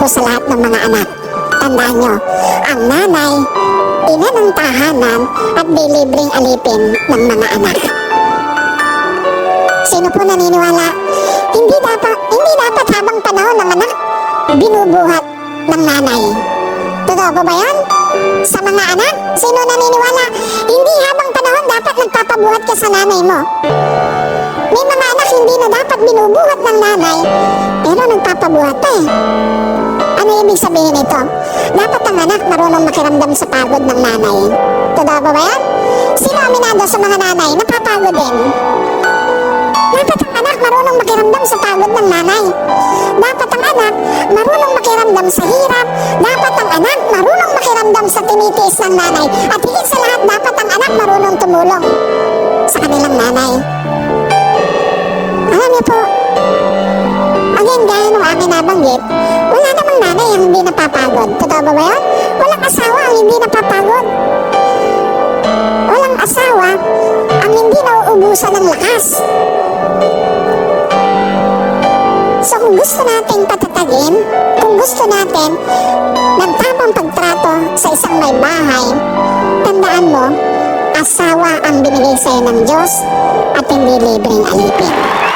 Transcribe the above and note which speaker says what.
Speaker 1: po sa lahat ng mga anak. Tandaan nyo, ang nanay, ina ng tahanan at bilibreng alipin ng mga anak. Sino po naniniwala? Hindi dapat, hindi dapat habang panahon ng anak, binubuhat ng nanay. Totoo po ba yan? Sa mga anak, sino naniniwala? Hindi habang panahon dapat nagpapabuhat ka sa nanay mo. May mga anak hindi na dapat binubuhat ng nanay, pero nagpapabuhat pa eh. Ano ibig sabihin ito? Dapat ang anak marunong makiramdam sa pagod ng nanay. Totoo ba ba yan? Sino aminado sa mga nanay? Napapagod din. Dapat ang anak marunong makiramdam sa pagod ng nanay. Dapat ang anak marunong makiramdam sa hirap. Dapat ang anak marunong makiramdam sa tinitiis ng nanay. At higit sa lahat, dapat ang anak marunong tumulong sa kanilang nanay. Akin nabanggit, wala namang nanay ang hindi napapagod. Totoo ba ba yan? Walang asawa ang hindi napapagod. Walang asawa ang hindi nauubusan ng lakas. So kung gusto nating patatagin, kung gusto natin ng tamang pagtrato sa isang may bahay, tandaan mo, asawa ang binigay sa'yo ng Diyos at hindi libreng alipin.